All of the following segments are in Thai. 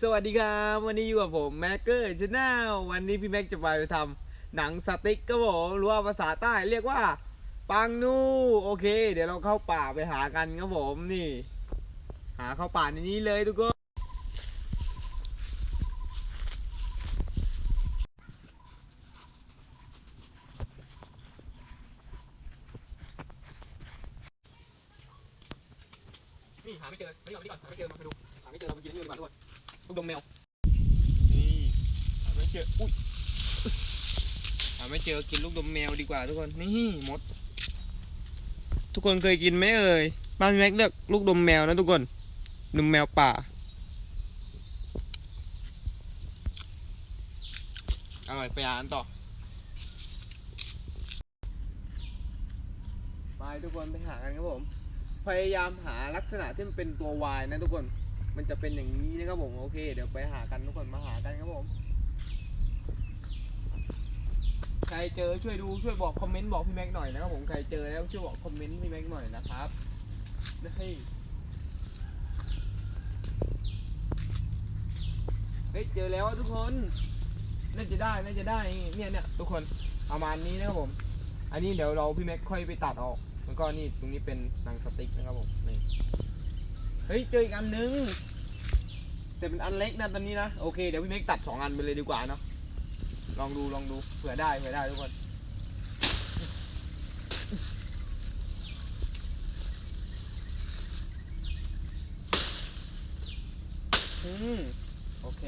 สวัสดีครับ วันนี้อยู่กับผมแม็กเกอร์ชาแนลวันนี้พี่แม็กจะไปทำหนังสติ๊กครับผมหรือว่าภาษาใต้เรียกว่า ปังนู โอเค เดี๋ยวเราเข้าป่าไปหากันครับผมนี่ หาเข้าป่าในนี้เลยทุกคนนี่หาไม่เจอไม่ยอมนี่ก่อนหาไม่เจอมาดูหาไม่เจอเราไปกินนี่ดีกว่าทุกคน ลูกดมแมว นี่หาไม่เจอ อุ้ยหาไม่เจอกินลูกดมแมวดีกว่าทุกคน นี่มด ทุกคนเคยกินไหมเอ่ย บ้านพี่แม็กเลือกลูกดมแมวนะทุกคนดมแมวป่า อร่อยไปอ่านต่อ ไปทุกคนไปหากันครับผม พยายามหาลักษณะที่มันเป็นตัววายนะทุกคน มันจะเป็นอย่างนี้นะครับผมโอเค เดี๋ยวไปหากันทุกคนมาหากันครับผม ใครเจอช่วยดูช่วยบอกคอมเมนต์บอกพี่แม็กหน่อยนะครับผมใครเจอแล้วช่วยบอกคอมเมนต์พี่แม็กหน่อยนะครับเฮ้ยเจอแล้วทุกคนน่าจะได้น่าจะได้เนี่ยเนี่ยทุกคนประมาณนี้นะครับผม อันนี้เดี๋ยวเราพี่แม็กค่อยไปตัดออกแล้วก็นี่ตรงนี้เป็นหนังสติ๊กนะครับผมนี่ เฮ้ยเจออีกอันนึง แต่เป็นอันเล็กนะตอนนี้นะ โอเค เดี๋ยวพี่เมกตัดสองอันไปเลยดีกว่าเนาะ ลองดูลองดูเผื่อได้เผื่อได้ทุกคนอืมโอเค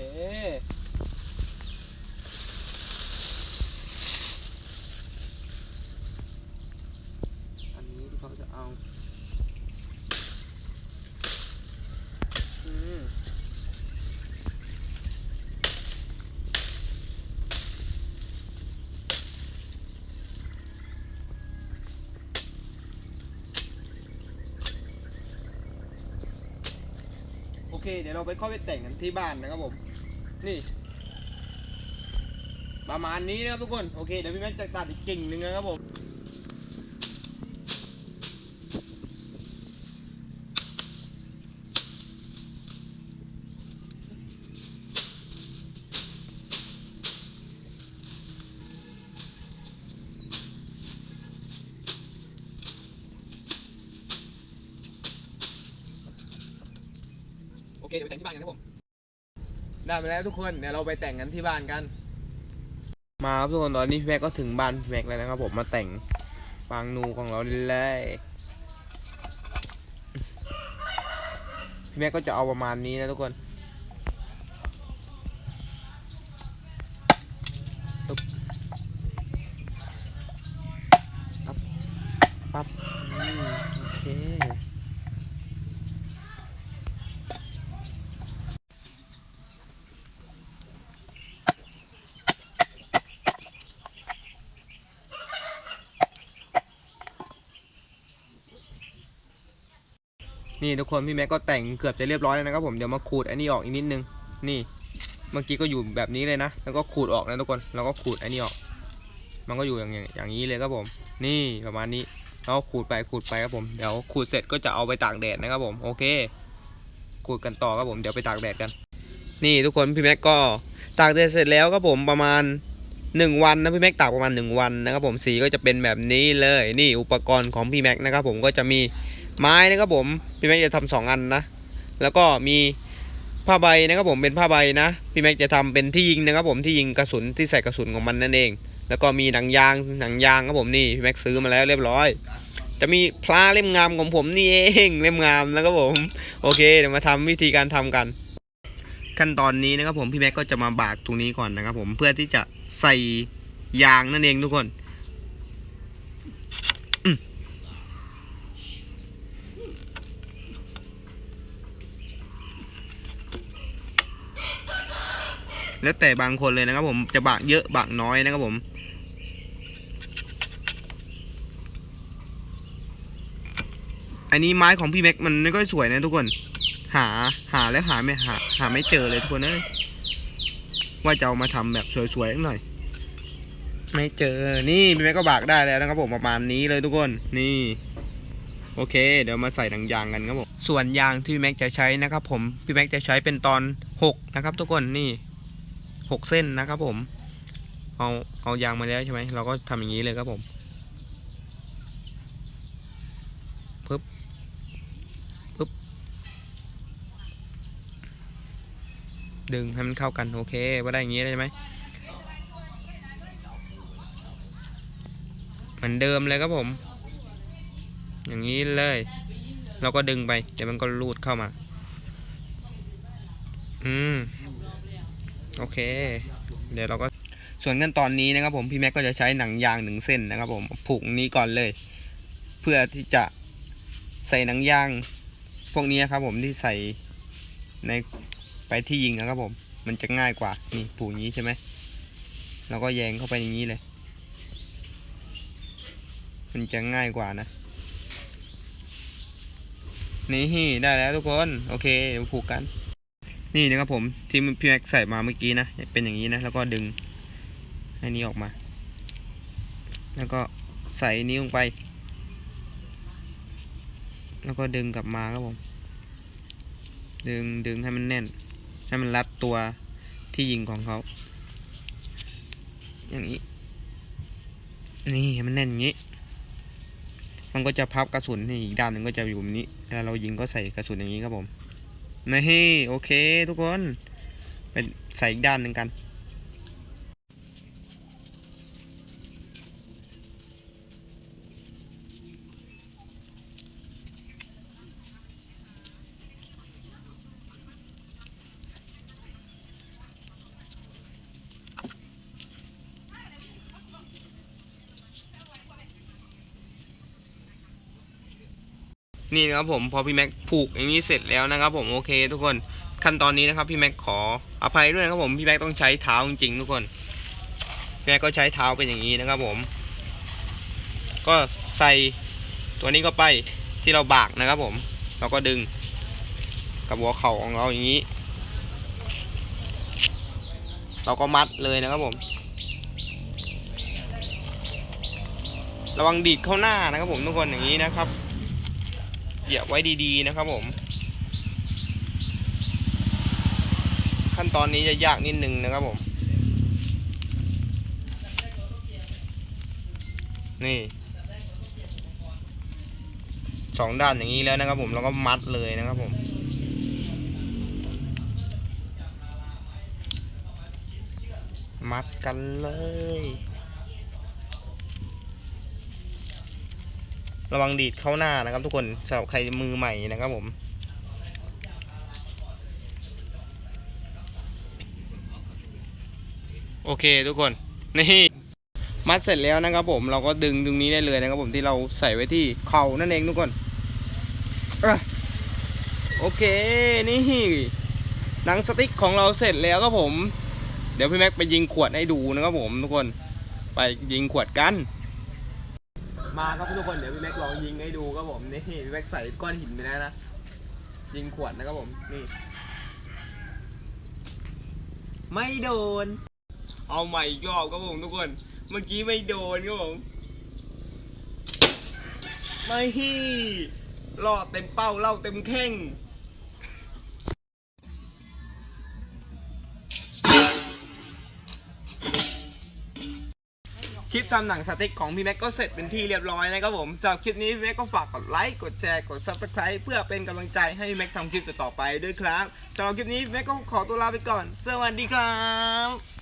อันนี้ที่เขาจะเอา อืม โอ เคเดี๋ยวเราไปเข้าไปแต่งกันที่บ้านนะครับผม นี่ ประมาณนี้นะครับทุกคน โอเค เดี๋ยวพี่แม็กจะตัดอีกกิ่งหนึ่งนะครับผม เคเดี๋ยวไปแต่งที่บ้านกันครับผม ได้ไปแล้วทุกคน เดี๋ยวเราไปแต่งกันที่บ้านกัน มาครับทุกคนตอนนี้พี่แม็กก็ถึงบ้านพี่แม็กแล้วนะครับผมมาแต่งปางนูของเราเลยพี่แม็กก็จะเอาประมาณนี้นะทุกคนปึ๊บปั๊บปั๊บอืมโอเค นี่ทุกคนพี่แม็กก็แต่งเกือบจะเรียบร้อยแล้วนะครับผมเดี๋ยวมาขูดอันนี้ออกอีกนิดนึง นี่ เมื่อกี้ก็อยู่แบบนี้เลยนะ แล้วก็ขูดออกนะทุกคนแล้วก็ขูดอันนี้ออก มันก็อยู่อย่างอย่างอย่างนี้เลยครับผม นี่ประมาณนี้แล้วขูดไปขูดไปครับผมเดี๋ยวขูดเสร็จก็จะเอาไปตากแดดนะครับผมโอเคขูดกันต่อครับผมเดี๋ยวไปตากแดดกัน นี่ทุกคนพี่แม็กก็ตากแดดเสร็จแล้วครับผมประมาณหนึ่งวันนะพี่แม็กตากประมาณหนึ่งวันนะครับผมสีก็จะเป็นแบบนี้เลยนี่อุปกรณ์ของพี่แม็กนะครับผมก็จะมี ไม้นะครับผมพี่แม็กจะทำสองอันนะ แล้วก็มีผ้าใบนะครับผมเป็นผ้าใบนะพี่แม็กจะทำเป็นที่ยิงนะครับผมที่ยิงกระสุนที่ใส่กระสุนของมันนั่นเอง แล้วก็มีหนังยางหนังยางครับผมนี่พี่แม็กซื้อมาแล้วเรียบร้อย จะมีพลาเล่มงามของผมนี่เองเล่มงามนะครับผมโอเคเดี๋ยวมาทำวิธีการทำกัน ขั้นตอนนี้นะครับผมพี่แม็กก็จะมาบากตรงนี้ก่อนนะครับผมเพื่อที่จะใส่ยางนั่นเองทุกคน แล้วแต่บางคนเลยนะครับ ผมจะบากเยอะบากน้อยนะครับผมอันนี้ไม้ของพี่แม็กมันไม่ค่อยสวยนะทุกคน หาหาแล้วหาไม่หา หาไม่เจอเลยทุกคนเอ้ยว่าจะเอามาทำแบบสวยๆหน่อย ไม่เจอนี่พี่แม็กก็บากได้แล้วนะครับผมประมาณนี้เลยทุกคนนี่ โอเค เดี๋ยวมาใส่หนังยางกันครับผมส่วนยางที่พี่แม็กจะใช้นะครับ ผมพี่แม็กจะใช้เป็นตอนหกนะครับ ทุกคนนี่ หกเส้นนะครับผม เอาเอายางมาแล้วใช่ไหมเราก็ทำอย่างนี้เลยครับผมปึ๊บปึ๊บดึงให้มันเข้ากันโอเคว่าได้อย่างนี้เลยใช่ไหมเหมือนเดิมเลยครับผม อย่างนี้เลย เราก็ดึงไปเดี๋ยวมันก็รูดเข้ามา อืม โอเค เดี๋ยวเราก็ส่วนขั้นตอนนี้นะครับผมพี่แม็กก็จะใช้หนังยางหนึ่งเส้นนะครับผมผูกนี้ก่อนเลย เพื่อที่จะใส่หนังยาง พวกนี้ครับผมที่ใส่ในไปที่ยิงนะครับผม มันจะง่ายกว่านี่ผูกนี้ใช่ไหมเราก็แยงเข้าไปอย่างนี้เลย มันจะง่ายกว่านะนี่ได้แล้วทุกคน โอเคผูกกัน นี่นะครับผมที่พี่แม็กใส่มาเมื่อกี้นะเป็นอย่างนี้นะ แล้วก็ดึงให้นี้ออกมา แล้วก็ใส่นี้ลงไป แล้วก็ดึงกลับมาครับผม ดึงดึงให้มันแน่น ให้มันรัดตัวที่ยิงของเขา อย่างนี้ นี่มันแน่นอย่างนี้ มันก็จะพับกระสุนนี่อีกด้านหนึ่งก็จะอยู่แบบนี้เวลาเรายิงก็ใส่กระสุนอย่างนี้ครับผม นี่โอเคทุกคน ไปใส่อีกด้านหนึ่งกัน นี่นะครับผมพอพี่แม็กผูกอย่างนี้เสร็จแล้วนะครับ ผมโอเค ทุกคนขั้นตอนนี้นะครับพี่แม็กขออภัยด้วยนะครับผมพี่แม็กต้องใช้เท้าจริงๆทุกคนแม็กก็ใช้เท้าเป็นอย่างนี้นะครับผม ก็ใส่ตัวนี้ก็ไปที่เราบากนะครับผม เราก็ดึงกับหัวเข่าของเราอย่างนี้ เราก็มัดเลยนะครับผม ระวังดีดเข้าหน้านะครับผมทุกคนอย่างนี้นะครับ เหยียบไว้ดีๆนะครับผม ขั้นตอนนี้จะยากนิดนึงนะครับผม นี่สองด้านอย่างนี้แล้วนะครับผมแล้วก็มัดเลยนะครับผมมัดกันเลย ระวังดีดเข้าหน้านะครับ ทุกคนสำหรับใครมือใหม่นะครับผมโอเคทุกคนนี่มัดเสร็จแล้วนะครับผมเราก็ดึงตรงนี้ได้เลยนะครับผมที่เราใส่ไว้ที่เข่านั่นเองทุกคนอโอเคนี่หนังสติ๊กของเราเสร็จแล้วครับผม เดี๋ยวพี่แม็กไปยิงขวดให้ดูนะครับผมทุกคน ไปยิงขวดกัน มาครับทุกคนเดี๋ยวพี่แม็กลองยิงให้ดูครับผมนี่พี่แม็กใส่ก้อนหินไปแล้วนะยิงขวดนะครับผมนี่ ไม่โดน เอาใหม่อีกรอบครับผมทุกคน เมื่อกี้ไม่โดนครับผมไม่ฮี่ล่อเต็มเป้าเล่าเต็มแข้ง คลิปทำหนังสติ๊กของพี่แม็กก็เสร็จเป็นที่เรียบร้อยนะครับผมสำหรับคลิปนี้พี่แม็กก็ฝากกดไลค์กดแชร์กดซับสไคร b ์เพื่อเป็นกำลังใจให้พี่แม็กทำคลิปต่อๆไปด้วยครับสำหรับคลิปนี้พี่แม็กก็ขอตัวลาไปก่อน สวัสดีครับ